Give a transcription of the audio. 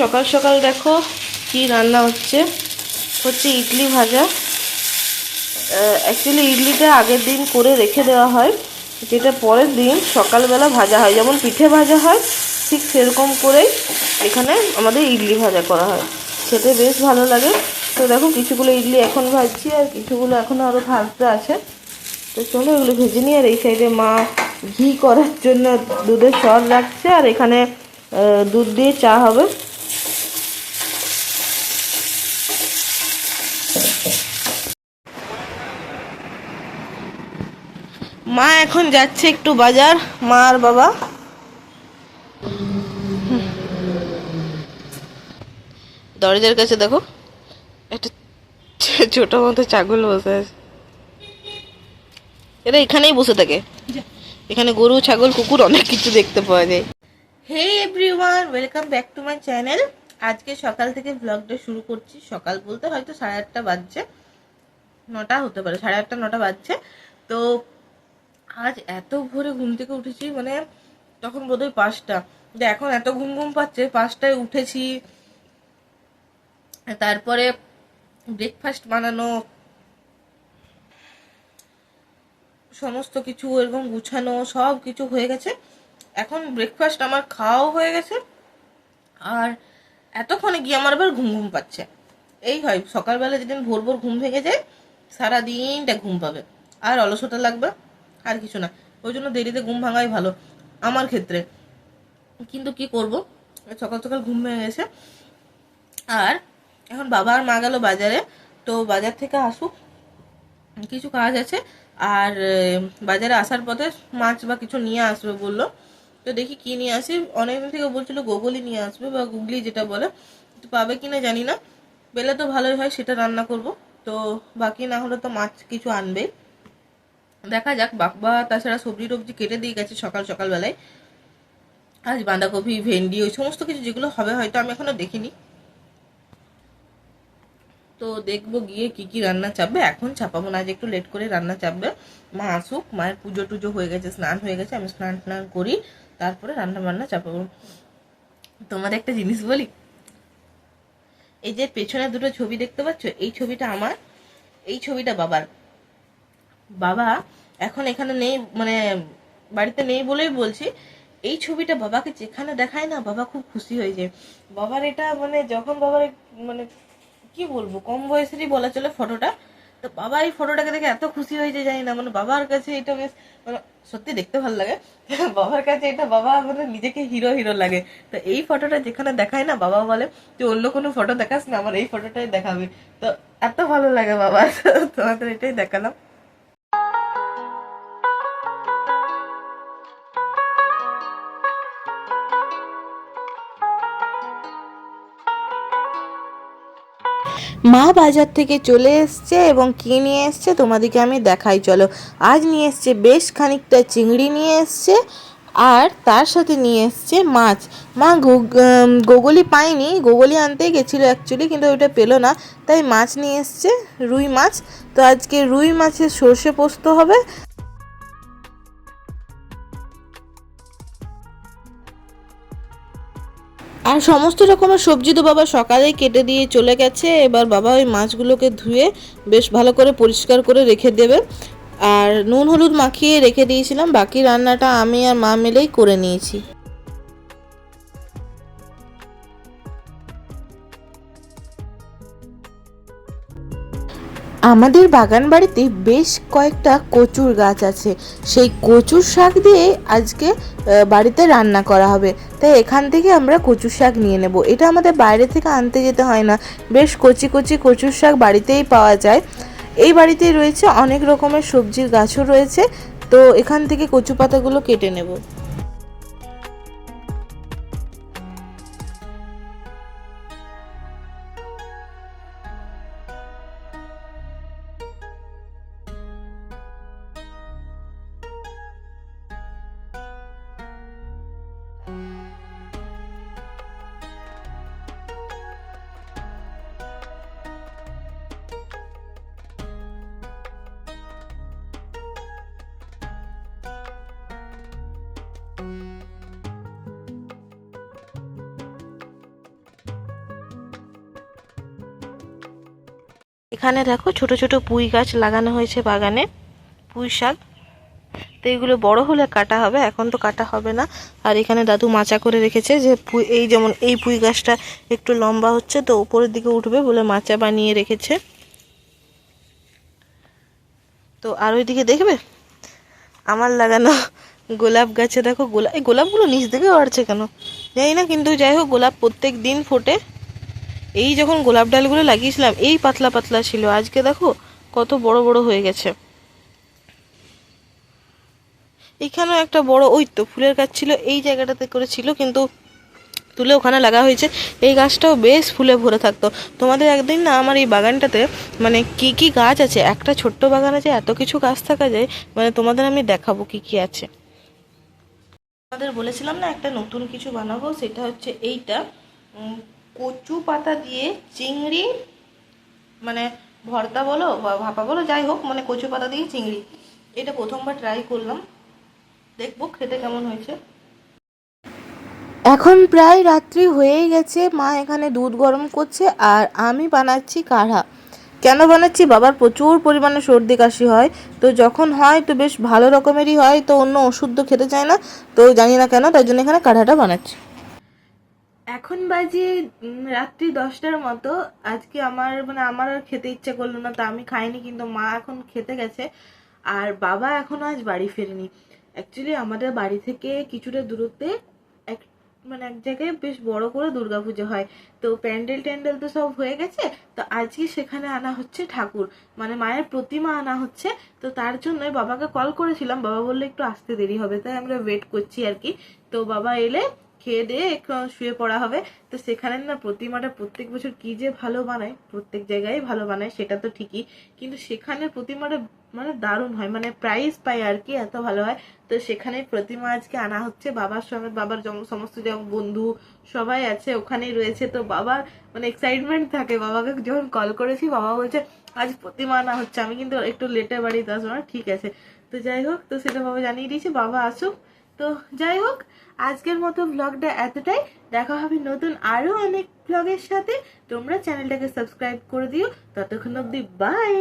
সকাল সকাল দেখো কি রান্না হচ্ছে। হচ্ছে ইডলি ভাজা। অ্যাকচুয়ালি ইডলিটা আগের দিন করে রেখে দেওয়া হয়। যেটা পরের দিন সকালবেলা ভাজা হয়। যেমন পিঠে ভাজা হয়, ঠিক সেরকম করেই এখানে আমাদের ইডলি ভাজা করা হয়। খেতে বেশ ভালো লাগে। তো দেখো, কিছুগুলো ইডলি এখন ভাজছি আর কিছুগুলো এখনও আরও ভাজতে আছে। তো চলো এগুলো ভেজে নিই আর এই সাইডে মা ঘি করার জন্য দুধের সর রাখছে আর এখানে দুধ দিয়ে চা হবে। মা এখন যাচ্ছে একটু বাজার, মা আর বাবা। দরজার কাছে দেখো, একটা ছোট মতো ছাগল বসে আছে। এরা এখানেই বসে থাকে। এখানে গরু, ছাগল, কুকুর অনেক কিছু দেখতে পাওয়া যায়। Hey everyone, welcome back to my channel. আজকে সকাল থেকে ব্লগটা শুরু করছি। সকাল বলতে হয়তো সাড়ে আটটা বাজছে। নটা হতে পারে, সাড়ে আটটা, নটা বাজছে। তো আজ এত ভোরে ঘুম থেকে উঠেছি মানে তখন বোধহয় পাঁচটা। এখন এত ঘুম ঘুম পাচ্ছে, পাঁচটায় উঠেছি। তারপরে ব্রেকফাস্ট বানানো সমস্ত কিছু এরকম গুছানো, সব কিছু হয়ে গেছে। এখন ব্রেকফাস্ট আমার খাওয়াও হয়ে গেছে। আর এতক্ষণে গিয়ে আমার আবার ঘুম ঘুম পাচ্ছে। এই হয়, সকালবেলা যেদিন ভোর ভোর ঘুম ভেঙে যায় সারা দিনটা ঘুম পাবে। আর অলসতা লাগবে, আর কিছু না। ওই জন্য দেরিতে ঘুম ভাঙাই ভালো, আমার ক্ষেত্রে। কিন্তু কি করব? সকাল সকাল ঘুম ভেঙে গেছে। আর এখন বাবা আর মা গেল বাজারে, তো বাজার থেকে আসুক কিছু কাজ আছে। আর বাজারে আসার পথে মাছ বা কিছু নিয়ে আসবে বলল। তো দেখি কি নিয়ে আসি। অনেকদিন থেকে বলছিল গোগলি নিয়ে আসবে বা গুগলি যেটা বলে। তো পাবে কিনা জানি না। পেলে তো ভালোই হয়, সেটা রান্না করব। তো বাকি না হলে তো মাছ কিছু আনবে। দেখা যাক বাবা তাছাড়া সবজি টবজি কেটে দিয়ে গেছে সকাল সকালবেলায়। আজ বাঁধাকপি, ভেন্ডি, ওই সমস্ত কিছু যেগুলো হবে হয়তো আমি এখনও দেখিনি। তো দেখব গিয়ে কি কি রান্না চাপবে। এখন চাপাবো না আজ একটু লেট করে রান্না চাপবে। মা আসুক, মায়ের পুজো টুজো হয়ে গেছে, স্নান হয়ে গেছে, আমি স্নান টান করি, তারপরে রান্না বান্না চাপাবো। তোমার একটা জিনিস বলি? এই যে পেছনে দুটো ছবি দেখতে পাচ্ছ? এই ছবিটা আমার, এই ছবিটা বাবার। বাবা এখন এখানে নেই মানে বাড়িতে নেই বলেই বলছি। এই ছবিটা বাবাকে যেখানে দেখায় না, বাবা খুব খুশি হয়ে যায়। বাবার এটা মানে যখন বাবার মানে কি বলব? কম বয়সেরই বলা চলে ফটোটা। তো বাবা এই ফটোটাকে দেখে এত খুশি হয়েছে জানি না। মানে বাবার কাছে এটা বেশ মানে সত্যি দেখতে ভালো লাগে। বাবার কাছে এটা বাবা মানে নিজেকে হিরো হিরো লাগে। তো এই ফটোটা যেখানে দেখায় না বাবা বলে, তুই অন্য কোনো ফটো দেখাস না, আমার এই ফটোটাই দেখাবি। তো এত ভালো লাগে বাবা। তোমাদের এটাই দেখালাম। মা বাজার থেকে চলে এসছে এবং কি নিয়ে এসছে তোমাদেরকে আমি দেখাই, চলো। আজ নিয়ে এসছে বেশ খানিকটা চিংড়ি নিয়ে এসছে আর তার সাথে নিয়ে এসছে মাছ। মা গোগলি পায়নি, গোগলি আনতে গেছিল অ্যাকচুয়ালি কিন্তু ওইটা পেল না। তাই মাছ নিয়ে এসছে, রুই মাছ। তো আজকে রুই মাছের সর্ষে পোস্ত হবে। আর সমস্ত রকমের সবজি তো বাবা সকালেই কেটে দিয়ে চলে গেছে। এবার বাবা ওই মাছগুলোকে ধুয়ে বেশ ভালো করে পরিষ্কার করে রেখে দেবে। আর নুন হলুদ মাখিয়ে রেখে দিয়েছিলাম। বাকি রান্নাটা আমি আর মা মিলেই করে নিয়েছি। আমাদের বাগান বাড়িতে বেশ কয়েকটা কচুর গাছ আছে। সেই কচুর শাক দিয়ে আজকে বাড়িতে রান্না করা হবে। তাই এখান থেকে আমরা কচুর শাক নিয়ে নেব। এটা আমাদের বাইরে থেকে আনতে যেতে হয় না। বেশ কচি কচি কচুর শাক বাড়িতেই পাওয়া যায়। এই বাড়িতেই রয়েছে অনেক রকমের সবজির গাছও রয়েছে। তো এখান থেকে কচু পাতাগুলো কেটে নেব। এখানে দেখো ছোট ছোট পুঁই গাছ লাগানো হয়েছে বাগানে, পুঁই শাক। তো এগুলো বড় হলে কাটা হবে, এখন তো কাটা হবে না। আর এখানে দাদু মাচা করে রেখেছে যে পুঁই, এই যেমন এই পুঁই গাছটা একটু লম্বা হচ্ছে, তো উপরের দিকে উঠবে বলে মাচা বানিয়ে রেখেছে। তো আর ওইদিকে দেখবে? আমার লাগানো গোলাপ গাছে দেখো গোলাপ এই গোলাপগুলো নিচ থেকে বাড়ছে কেন? জানি না, কিন্তু যাই হোক, গোলাপ প্রত্যেক দিন ফোটে। এই যখন গোলাপ ডালগুলো লাগিয়েছিলাম, এই পাতলা পাতলা ছিল। আজকে দেখো কত বড় বড় হয়ে গেছে। এখানেও একটা বড়, ওই তো ফুলের গাছ ছিল, এই জায়গাটাতে করে ছিল, কিন্তু তুলে ওখানে লাগা হয়েছে। এই গাছটাও বেশ ফুলে ভরে থাকতো। তোমাদের একদিন না আমার এই বাগানটাতে মানে কি কি গাছ আছে? একটা ছোট্ট বাগান আছে, এত কিছু গাছ থাকা যায় মানে তোমাদের আমি দেখাবো কি কি আছে। তোমাদের বলেছিলাম না, একটা নতুন কিছু বানাবো, সেটা হচ্ছে এইটা। কচু পাতা দিয়ে চিংড়ি মানে ভর্তা বলো বা ভাপা বলো, যাই হোক মানে কচু পাতা দিয়ে চিংড়ি। এটা প্রথমবার ট্রাই করলাম। দেখব খেতে কেমন হয়েছে। এখন প্রায় রাত্রি হয়েই গেছে। মা এখানে দুধ গরম করছে আর আমি বানাচ্ছি কাঢ়া। কেন বানাচ্ছি? বাবার প্রচুর পরিমাণে সর্দি কাশি হয়। তো যখন হয় তো বেশ ভালো রকমেরই হয়। তো অন্য ওষুধ তো খেতে চায় না। তো জানি না কেন, তাই জন্য এখানে কাঢ়াটা বানাচ্ছি। এখন বাজে রাত্রি দশটার মতো। আজকে আমার মানে আমার আর খেতে ইচ্ছে করল না, তা আমি খাইনি, কিন্তু মা এখন খেতে গেছে। আর বাবা এখনও আজ বাড়ি ফেরেনি। অ্যাকচুয়ালি আমাদের বাড়ি থেকে কিছুটা দূরত্বে এক মানে এক জায়গায় বেশ বড় করে দুর্গাপুজো হয়। তো প্যান্ডেল ট্যান্ডেল তো সব হয়ে গেছে, তো আজকে সেখানে আনা হচ্ছে ঠাকুর। মানে মায়ের প্রতিমা আনা হচ্ছে, তো তার জন্যই বাবাকে কল করেছিলাম। বাবা বললে, একটু আসতে দেরি হবে। তাই আমরা ওয়েট করছি আর কি। তো বাবা এলে খেয়ে দিয়ে একটু শুয়ে পড়া হবে। তো সেখানে না প্রতিমাটা প্রত্যেক বছর কি যে ভালো বানায়, প্রত্যেক জায়গায় ভালো বানায়, সেটা তো ঠিকই। কিন্তু সেখানে প্রতিমাটা মানে দারুণ হয় মানে প্রাইজ পায় আর কি, এত ভালো হয়। তো সেখানে প্রতিমা আজকে আনা হচ্ছে, বাবার সঙ্গে, বাবার সমস্ত যেমন বন্ধু সবাই আছে, ওখানেই রয়েছে। তো বাবার মানে এক্সাইটমেন্ট থাকে, বাবাকে যখন কল করেছি, বাবা বলছে, আজ প্রতিমা আনা হচ্ছে, আমি কিন্তু একটু লেটে বাড়িতে আসব। না ঠিক আছে। তো যাই হোক, তো সেটা বাবা জানিয়ে দিয়েছে, বাবা আসুক। তো যাই হোক, আজকের মতো ব্লগটা এতটাই। দেখা হবে নতুন আরও অনেক ব্লগের সাথে। তোমরা চ্যানেলটাকে সাবস্ক্রাইব করে দিও। ততক্ষণ অব্দি বাই